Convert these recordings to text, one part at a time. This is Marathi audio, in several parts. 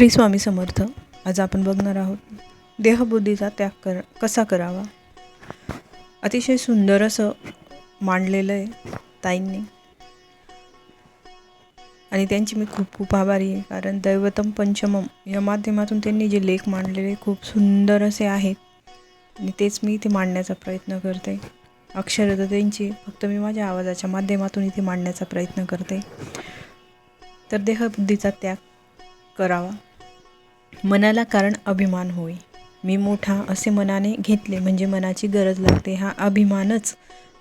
श्री स्वामी समर्थ आज आपण बघणार आहोत देहबुद्धीचा त्याग कर कसा करावा? अतिशय सुंदर असं मांडलेलं आहे ताईंनी. आणि त्यांची मी खूप खूप आभारी आहे कारण दैवतम पंचमम या माध्यमातून त्यांनी जे लेख मांडलेले खूप सुंदर असे आहेत. आणि तेच मी इथे मांडण्याचा प्रयत्न करते. अक्षरता त्यांची फक्त मी माझ्या आवाजाच्या माध्यमातून इथे मांडण्याचा प्रयत्न करते. तर देहबुद्धीचा त्याग करावा. मनाला कारण अभिमान होय. मी मोठा असे मनाने घेतले म्हणजे मनाची गरज लागते हा अभिमानच.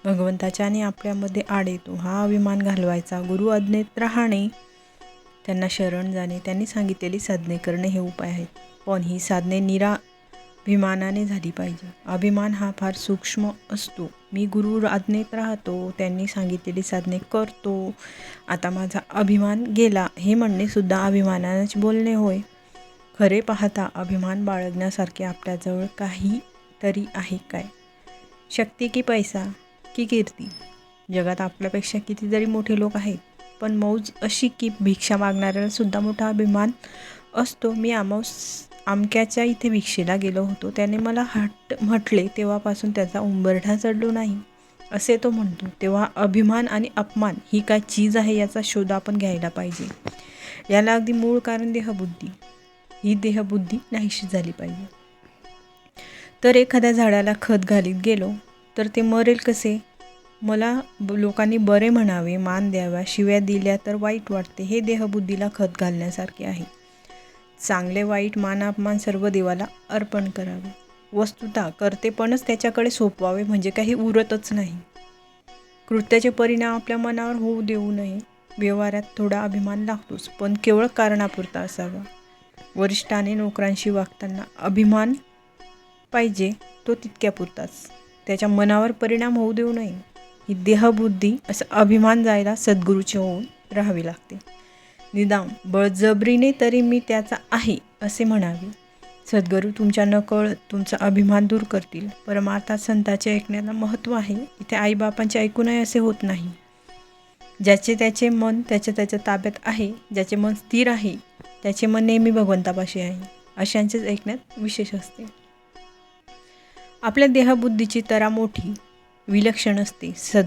भगवंताच्या आणि आपल्यामध्ये आड येतो हा अभिमान घालवायचा. गुरु अज्ञेत राहणे त्यांना शरण जाणे त्यांनी सांगितलेली साधने करणे हे उपाय आहेत. पण ही साधने निरा अभिमानाने झाली पाहिजे. अभिमान हा फार सूक्ष्म असतो. मी गुरु आज्ञेत राहतो त्यांनी सांगितलेली साधने करतो. आता माझा अभिमान गेला हे म्हणणे सुद्धा अभिमानानेच बोलणे होय. खरे पाहता अभिमान बाळगण्यासारखे आपल्याजवळ काही तरी आहे काय? शक्ती की पैसा की कीर्ती? जगात आपल्यापेक्षा कितीतरी मोठे लोक आहेत पण मौज अशी की भिक्षा मागणाऱ्याला सुद्धा मोठा अभिमान असतो. मी आमौस आमक्याच्या इथे भिक्षेला गेलो होतो. त्याने मला हट म्हटले तेव्हापासून त्याचा उंबरठा चढलो नाही. असे तो म्हणतो. तेव्हा अभिमान आणि अपमान ही काय चीज आहे याचा शोध आपण घ्यायला पाहिजे. याला अगदी मूळ कारण देहबुद्धी. ही देहबुद्धी नाहीशी झाली पाहिजे. तर एखाद्या झाडाला खत घालीत गेलो तर ते मरेल कसे? मला ब लोकांनी बरे म्हणावे मान द्यावा शिव्या दिल्या तर वाईट वाटते हे देहबुद्धीला खत घालण्यासारखे आहे. चांगले वाईट मान अपमान सर्व देवाला अर्पण करावे. वस्तुता करतेपणच त्याच्याकडे सोपवावे म्हणजे काही उरतच नाही. कृत्याचे परिणाम आपल्या मनावर होऊ देऊ नये. व्यवहारात थोडा अभिमान लागतोच पण केवळ कारणापुरता असावा. वरिष्ठाने नोकरांशी वागताना अभिमान पाहिजे तो तितक्यापुरताच त्याच्या मनावर परिणाम होऊ देऊ नये. ही देहबुद्धी असं अभिमान जायला सद्गुरूचे होऊन राहावी लागते. निदान बळजबरीने तरी मी त्याचा आहे असे म्हणावे. सद्गुरू तुमच्या नकळत तुमचा अभिमान दूर करतील. परमार्थात संताचे ऐकण्याला महत्त्व आहे. इथे आईबापांचे ऐकू नये असे होत नाही. ज्याचे त्याचे मन त्याच्या त्याच्या ताब्यात आहे ज्याचे मन स्थिर आहे त्याचे मन नेहमी भगवंतापाशी आहे. अशांचेच ऐकण्यात विशेष असते. आपल्या देहबुद्धीची तरा मोठी विलक्षण असते. सद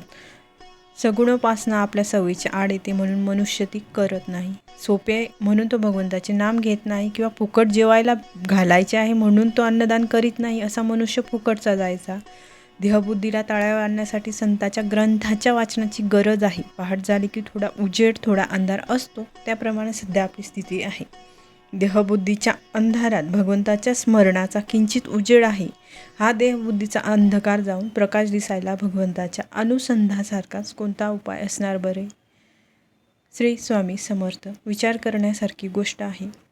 सगुणोपासना आपल्या सवयीच्या आड येते म्हणून मनुष्य ती करत नाही. सोपे म्हणून तो भगवंताचे नाम घेत नाही किंवा फुकट जेवायला घालायचे आहे म्हणून तो अन्नदान करीत नाही असा मनुष्य फुकटचा जायचा. देहबुद्धीला तळावर आणण्यासाठी संताच्या ग्रंथाच्या वाचनाची गरज आहे. पहाट झाली की थोडा उजेड थोडा अंधार असतो. त्याप्रमाणे सध्या आपली स्थिती आहे. देहबुद्धीच्या अंधारात भगवंताच्या स्मरणाचा किंचित उजेड आहे. हा देहबुद्धीचा अंधकार जाऊन प्रकाश दिसायला भगवंताच्या अनुसंधासारखाच कोणता उपाय असणार बरे? श्री स्वामी समर्थ. विचार करण्यासारखी गोष्ट आहे.